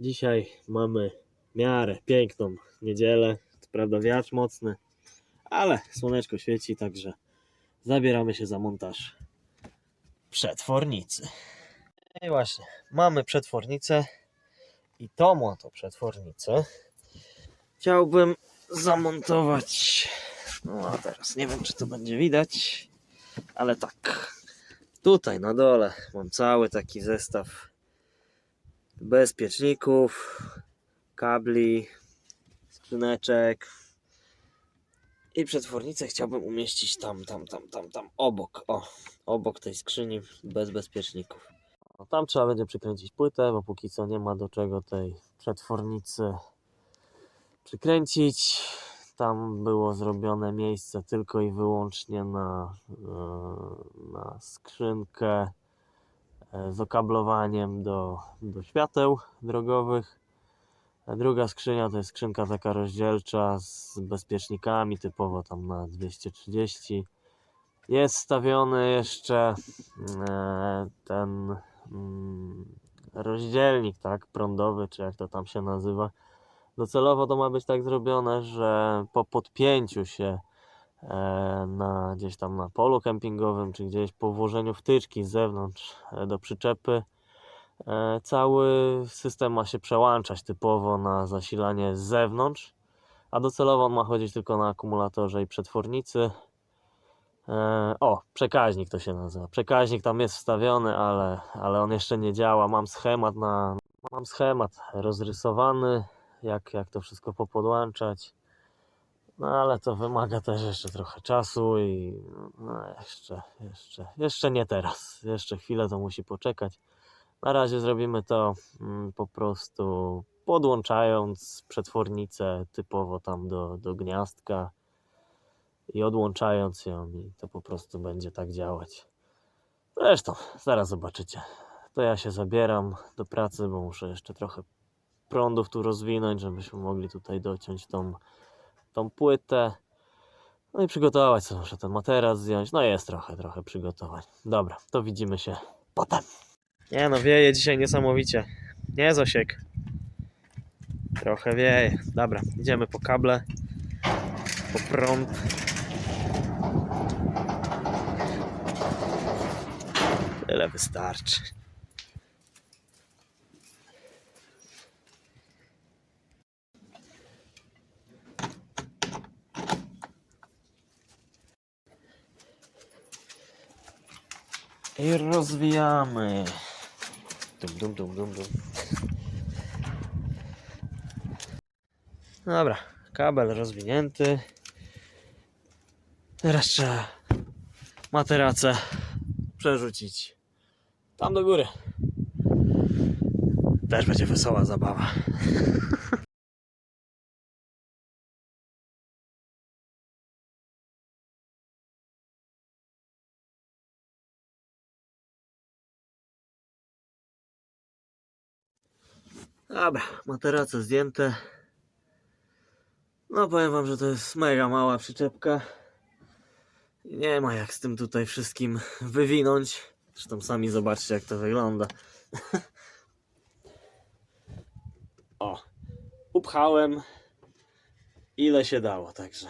Dzisiaj mamy miarę piękną niedzielę. Co prawda wiatr mocny, ale słoneczko świeci, także zabieramy się za montaż przetwornicy. I właśnie, mamy przetwornicę i tą oto przetwornicę chciałbym zamontować. No a teraz nie wiem, czy to będzie widać, ale tak. Tutaj na dole mam cały taki zestaw bezpieczników, kabli, skrzyneczek i przetwornicę chciałbym umieścić tam, tam, tam, tam, tam, obok, o, obok tej skrzyni bez bezpieczników. No, tam trzeba będzie przykręcić płytę, bo póki co nie ma do czego tej przetwornicy przykręcić. Tam było zrobione miejsce tylko i wyłącznie na, e, na skrzynkę z okablowaniem do, do świateł drogowych. Druga skrzynia to jest skrzynka taka rozdzielcza z bezpiecznikami, typowo tam na 230. Jest wstawiony jeszcze e, ten mm, rozdzielnik, tak, prądowy, czy jak to tam się nazywa. Docelowo to ma być tak zrobione, że po podpięciu się e, na, gdzieś tam na polu kempingowym, czy gdzieś po włożeniu wtyczki z zewnątrz e, do przyczepy, e, cały system ma się przełączać typowo na zasilanie z zewnątrz, a docelowo on ma chodzić tylko na akumulatorze i przetwornicy. E, O, przekaźnik to się nazywa. Przekaźnik tam jest wstawiony, ale, ale on jeszcze nie działa. Mam schemat na, mam schemat rozrysowany, jak, jak to wszystko popodłączać. No ale to wymaga też jeszcze trochę czasu i no jeszcze, jeszcze, jeszcze nie teraz. Jeszcze chwilę to musi poczekać. Na razie zrobimy to mm, po prostu podłączając przetwornicę typowo tam do, do gniazdka i odłączając ją i to po prostu będzie tak działać. Zresztą, zaraz zobaczycie. To ja się zabieram do pracy, bo muszę jeszcze trochę prądów tu rozwinąć, żebyśmy mogli tutaj dociąć tą, tą płytę. No i przygotować sobie, muszę ten materac zdjąć. No jest trochę, trochę przygotowań. Dobra, to widzimy się potem. Nie no, wieje dzisiaj niesamowicie. Nie Zosiek. Trochę wieje. Dobra, idziemy po kable, po prąd. Tyle wystarczy. I rozwijamy. Dum, dum, dum, dum, dum. Dobra, kabel rozwinięty. Teraz trzeba materacę przerzucić tam do góry. Też będzie wesoła zabawa. Dobra, materace zdjęte. No powiem wam, że to jest mega mała przyczepka. Nie ma jak z tym tutaj wszystkim wywinąć. Zresztą sami zobaczcie jak to wygląda. o, upchałem ile się dało, także.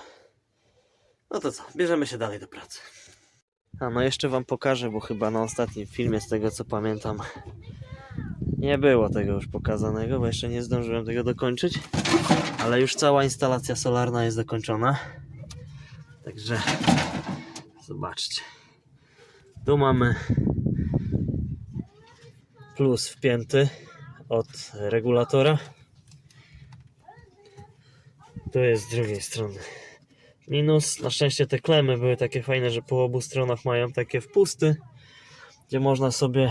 No to co, bierzemy się dalej do pracy. A no jeszcze wam pokażę, bo chyba na ostatnim filmie z tego co pamiętam nie było tego już pokazanego, bo jeszcze nie zdążyłem tego dokończyć. Ale już cała instalacja solarna jest dokończona. Także zobaczcie. Tu mamy plus wpięty od regulatora. Tu jest z drugiej strony minus. Na szczęście te klemy były takie fajne, że po obu stronach mają takie wpusty, gdzie można sobie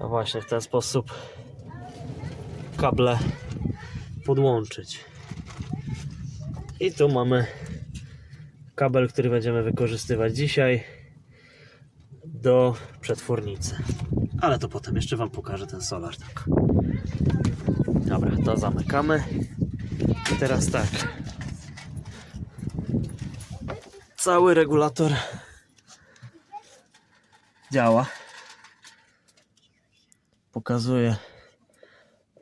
no właśnie w ten sposób kable podłączyć. I tu mamy kabel, który będziemy wykorzystywać dzisiaj do przetwornicy. Ale to potem jeszcze Wam pokażę ten solar. Tak. Dobra, to zamykamy. I teraz tak. Cały regulator działa. Pokazuję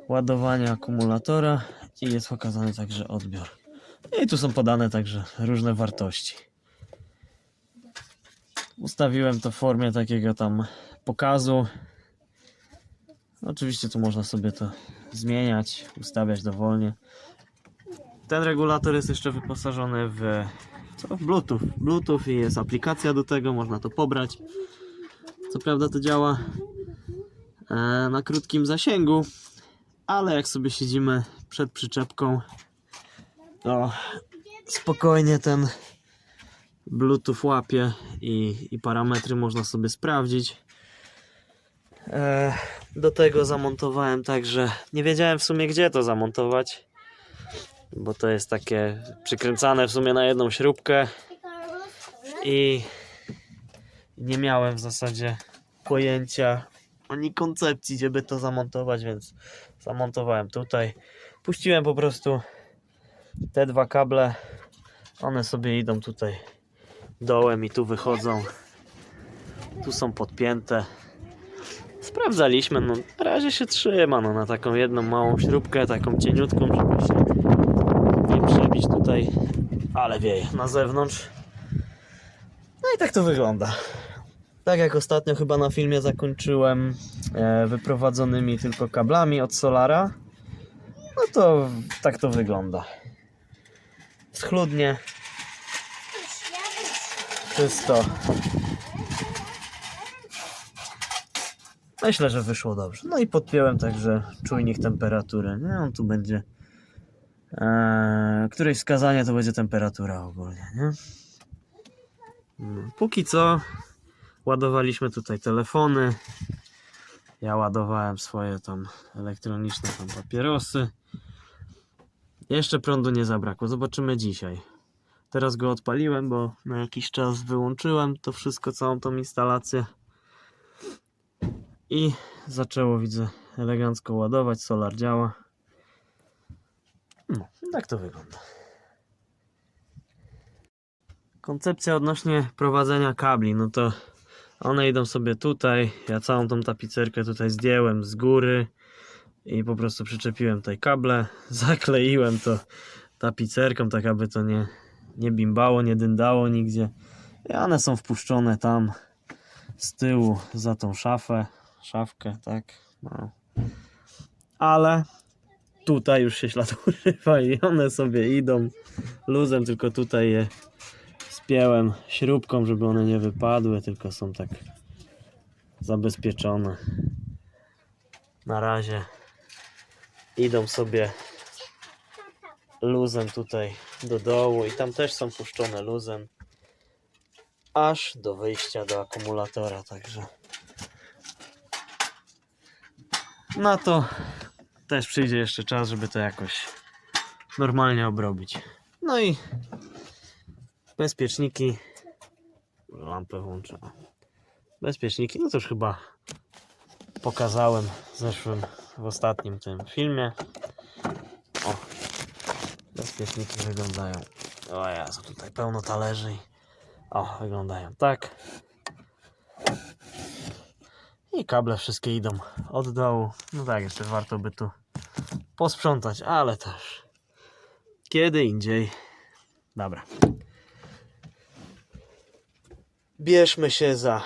ładowanie akumulatora i jest pokazany także odbiór. I tu są podane także różne wartości. Ustawiłem to w formie takiego tam pokazu. Oczywiście tu można sobie to zmieniać, ustawiać dowolnie. Ten regulator jest jeszcze wyposażony w, co? w Bluetooth. Bluetooth i jest aplikacja do tego, można to pobrać. Co prawda to działa na krótkim zasięgu, ale jak sobie siedzimy przed przyczepką, to spokojnie ten Bluetooth łapie i, i parametry można sobie sprawdzić. E, do tego zamontowałem także, nie wiedziałem w sumie gdzie to zamontować, bo to jest takie przykręcane w sumie na jedną śrubkę i nie miałem w zasadzie pojęcia ani koncepcji, gdzie by to zamontować, więc zamontowałem tutaj. Puściłem po prostu te dwa kable, one sobie idą tutaj dołem i tu wychodzą. Tu są podpięte. Sprawdzaliśmy, no na razie się trzyma, no na taką jedną małą śrubkę, taką cieniutką, żeby się nie przebić tutaj, ale wieje na zewnątrz. No i tak to wygląda. Tak jak ostatnio chyba na filmie zakończyłem e, wyprowadzonymi tylko kablami od Solara, no to tak to wygląda. Schludnie, czysto. Myślę, że wyszło dobrze. No i podpiąłem także czujnik temperatury. Nie, on tu będzie. Eee, któreś wskazanie to będzie temperatura ogólnie, nie? No, Póki co ładowaliśmy tutaj telefony. Ja ładowałem swoje tam elektroniczne tam papierosy. Jeszcze prądu nie zabrakło. Zobaczymy dzisiaj. Teraz go odpaliłem, bo na jakiś czas wyłączyłem to wszystko, całą tą instalację. I zaczęło, widzę, elegancko ładować. Solar działa. No, tak to wygląda. Koncepcja odnośnie prowadzenia kabli, no to one idą sobie tutaj. Ja całą tą tapicerkę tutaj zdjąłem z góry i po prostu przyczepiłem tutaj kable, zakleiłem to tapicerką, tak aby to nie, nie bimbało, nie dyndało nigdzie. I one są wpuszczone tam z tyłu za tą szafę, szafkę, tak. No. Ale tutaj już się ślad urywa i one sobie idą luzem, tylko tutaj je spięłem śrubką, żeby one nie wypadły, tylko są tak zabezpieczone. Na razie idą sobie luzem tutaj do dołu i tam też są puszczone luzem aż do wyjścia do akumulatora, także na to też przyjdzie jeszcze czas, żeby to jakoś normalnie obrobić. No i bezpieczniki lampę włączę. Bezpieczniki, no to już chyba pokazałem w zeszłym, w ostatnim tym filmie. O, bezpieczniki wyglądają. O Jezu, tutaj pełno talerzy. O, wyglądają tak. I kable wszystkie idą od dołu. No tak, jeszcze warto by tu posprzątać, ale też kiedy indziej. Dobra. Bierzmy się za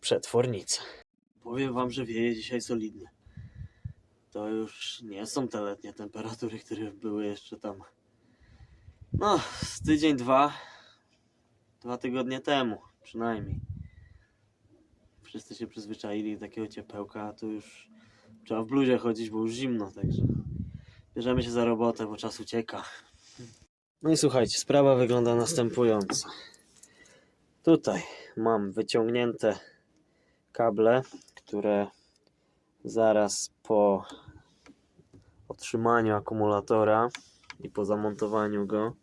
przetwornicę. Powiem wam, że wieje dzisiaj solidnie. To już nie są te letnie temperatury, które były jeszcze tam. No, z tydzień, dwa. Dwa tygodnie temu, przynajmniej. Wszyscy się przyzwyczaili do takiego ciepełka, a tu już trzeba w bluzie chodzić, bo już zimno, także bierzemy się za robotę, bo czas ucieka. No i słuchajcie, sprawa wygląda następująco. Tutaj mam wyciągnięte kable, które zaraz po otrzymaniu akumulatora i po zamontowaniu go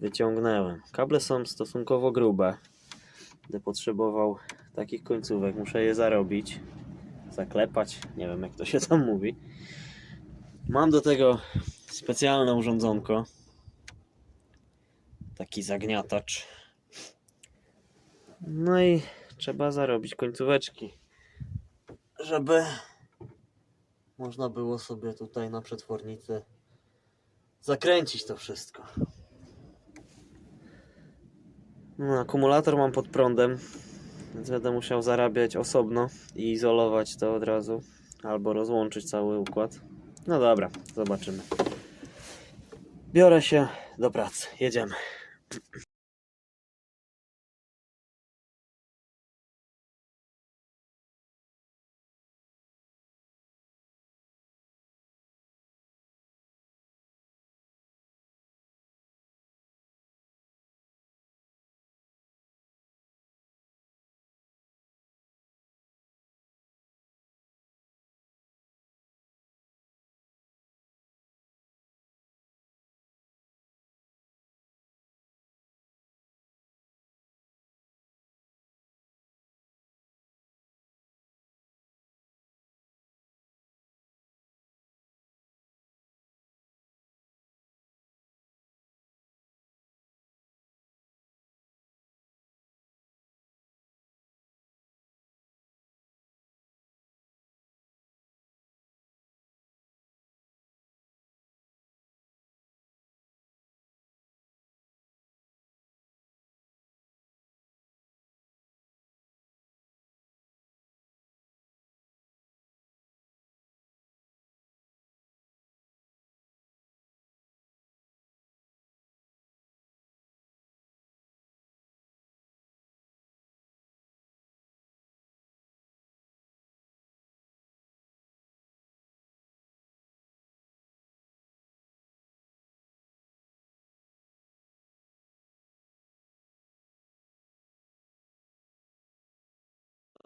wyciągnąłem. Kable są stosunkowo grube. Będę potrzebował takich końcówek, muszę je zarobić, zaklepać, nie wiem jak to się tam mówi. Mam do tego specjalne urządzonko, taki zagniatacz. No i trzeba zarobić końcóweczki, żeby można było sobie tutaj na przetwornicy zakręcić to wszystko. No, akumulator mam pod prądem, więc będę musiał zarabiać osobno i izolować to od razu, albo rozłączyć cały układ. No dobra, zobaczymy. Biorę się do pracy, jedziemy.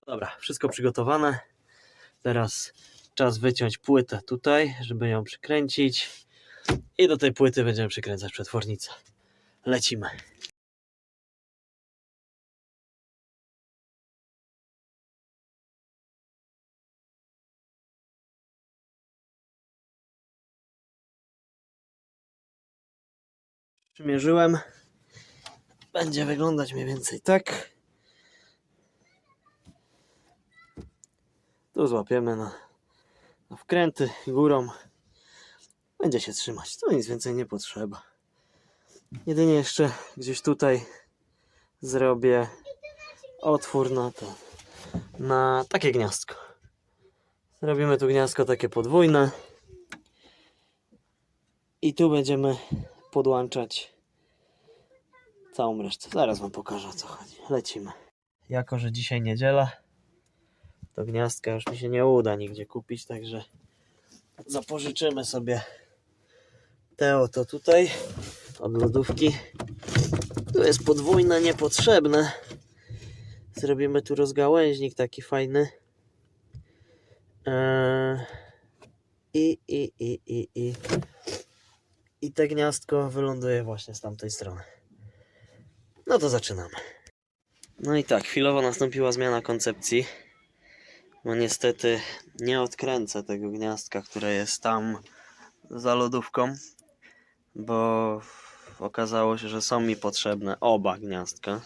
Dobra, wszystko przygotowane. Teraz czas wyciąć płytę tutaj, żeby ją przykręcić. I do tej płyty będziemy przykręcać przetwornicę. Lecimy. Przymierzyłem. Będzie wyglądać mniej więcej tak. Tu złapiemy na, na wkręty górą. Będzie się trzymać. To nic więcej nie potrzeba. Jedynie jeszcze gdzieś tutaj zrobię otwór na to. Na takie gniazdko. Zrobimy tu gniazdko takie podwójne. I tu będziemy podłączać całą resztę. Zaraz wam pokażę o co chodzi. Lecimy. Jako, że dzisiaj niedziela, to gniazdka już mi się nie uda nigdzie kupić, także zapożyczymy sobie te oto tutaj od lodówki. Tu jest podwójne, niepotrzebne. Zrobimy tu rozgałęźnik taki fajny. Eee, I, i, i, i, i. I te gniazdko wyląduje właśnie z tamtej strony. No to zaczynamy. No i tak, chwilowo nastąpiła zmiana koncepcji. No niestety nie odkręcę tego gniazdka, które jest tam za lodówką, bo okazało się, że są mi potrzebne oba gniazdka.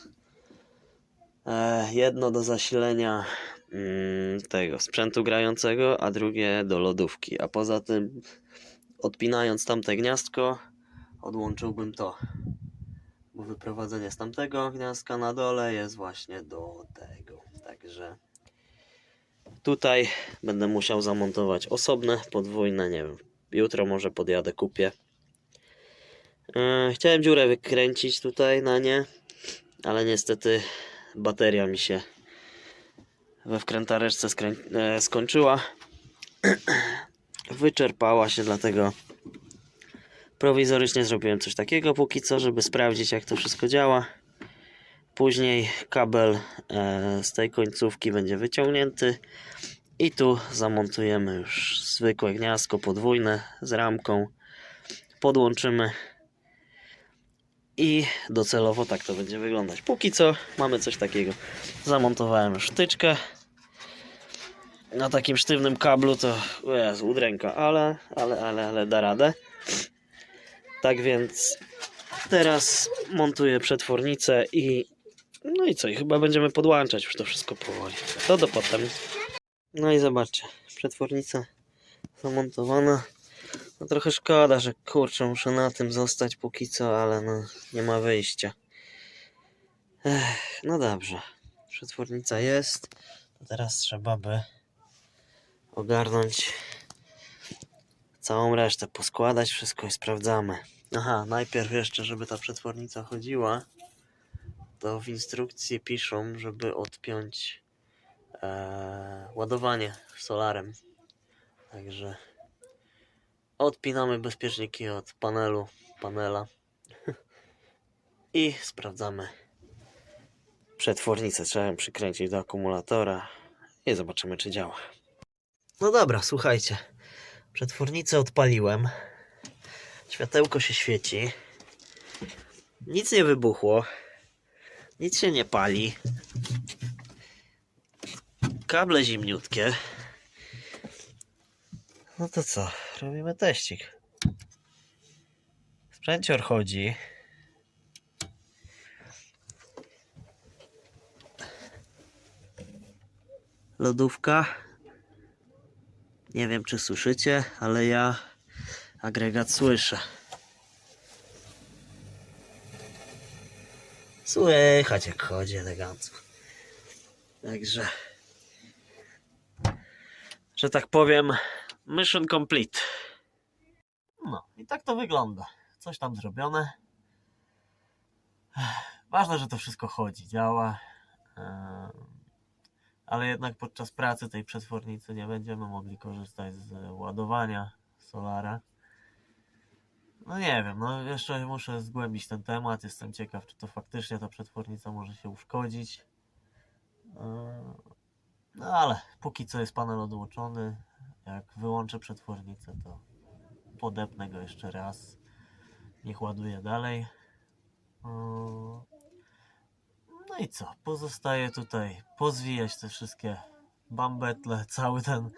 E, jedno do zasilenia mm, tego sprzętu grającego, a drugie do lodówki. A poza tym, odpinając tamte gniazdko, odłączyłbym to. Bo wyprowadzenie z tamtego gniazdka na dole jest właśnie do tego. Także Tutaj będę musiał zamontować osobne, podwójne, nie wiem. Jutro może podjadę, kupię. E, Chciałem dziurę wykręcić tutaj na nie, ale niestety bateria mi się we wkrętareczce e, skończyła. Wyczerpała się, dlatego prowizorycznie zrobiłem coś takiego póki co, żeby sprawdzić jak to wszystko działa. Później kabel e, z tej końcówki będzie wyciągnięty i tu zamontujemy już zwykłe gniazdko podwójne z ramką. Podłączymy i docelowo tak to będzie wyglądać. Póki co mamy coś takiego. Zamontowałem już wtyczkę. Na takim sztywnym kablu to Jezu, udręka, ale, ale, ale, ale da radę. Tak więc teraz montuję przetwornicę i no i co, i chyba będziemy podłączać już to wszystko powoli. To do potem. No i zobaczcie, przetwornica zamontowana. No trochę szkoda, że kurczę, muszę na tym zostać póki co, ale no nie ma wyjścia. Ech, no dobrze. Przetwornica jest. Teraz trzeba by ogarnąć całą resztę, poskładać wszystko i sprawdzamy. Aha, najpierw jeszcze, żeby ta przetwornica chodziła, to w instrukcji piszą, żeby odpiąć e, ładowanie solarem. Także odpinamy bezpieczniki od panelu, panela i sprawdzamy przetwornicę. Trzeba ją przykręcić do akumulatora i zobaczymy, czy działa. No dobra, słuchajcie. Przetwornicę odpaliłem. Światełko się świeci. Nic nie wybuchło. Nic się nie pali. Kable zimniutkie. No to co? Robimy teścik. Sprzęcior chodzi. Lodówka. Nie wiem, czy słyszycie, ale ja agregat słyszę. Słychać jak chodzi elegancko. Także, że tak powiem, mission complete. No i tak to wygląda. Coś tam zrobione. Ważne, że to wszystko chodzi, działa. Em, ale jednak podczas pracy tej przetwornicy nie będziemy mogli korzystać z ładowania solara. No nie wiem, no jeszcze muszę zgłębić ten temat. Jestem ciekaw, czy to faktycznie ta przetwornica może się uszkodzić. Yy, No ale póki co jest panel odłączony. Jak wyłączę przetwornicę, to podepnę go jeszcze raz. Niech ładuje dalej. Yy, no i co? Pozostaje tutaj pozwijać te wszystkie bambetle, cały ten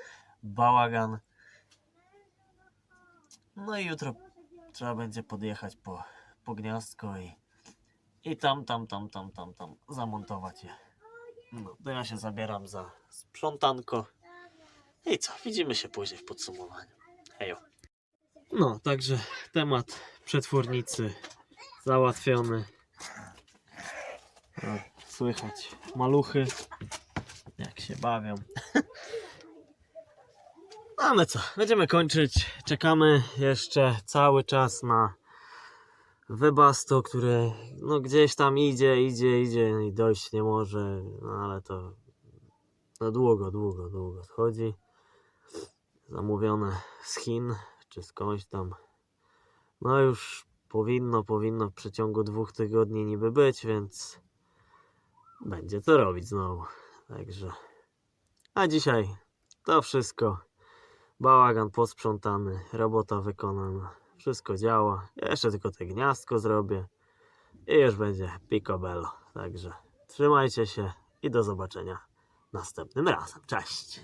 bałagan. No i jutro trzeba będzie podjechać po, po gniazdko i, i tam, tam, tam, tam, tam, tam zamontować je. No, to ja się zabieram za sprzątanko. I co? Widzimy się później w podsumowaniu. Hejo. No, także temat przetwornicy załatwiony. Słychać maluchy, jak się bawią. Ale co, będziemy kończyć. Czekamy jeszcze cały czas na wybasto, które no gdzieś tam idzie, idzie, idzie i dojść nie może, no ale to no długo, długo, długo schodzi. Zamówione z Chin czy skądś tam. No już powinno, powinno w przeciągu dwóch tygodni niby być, więc będzie to robić znowu. Także. A dzisiaj to wszystko. Bałagan posprzątany, robota wykonana. Wszystko działa. Jeszcze tylko te gniazdko zrobię. I już będzie picobello. Także trzymajcie się i do zobaczenia następnym razem. Cześć!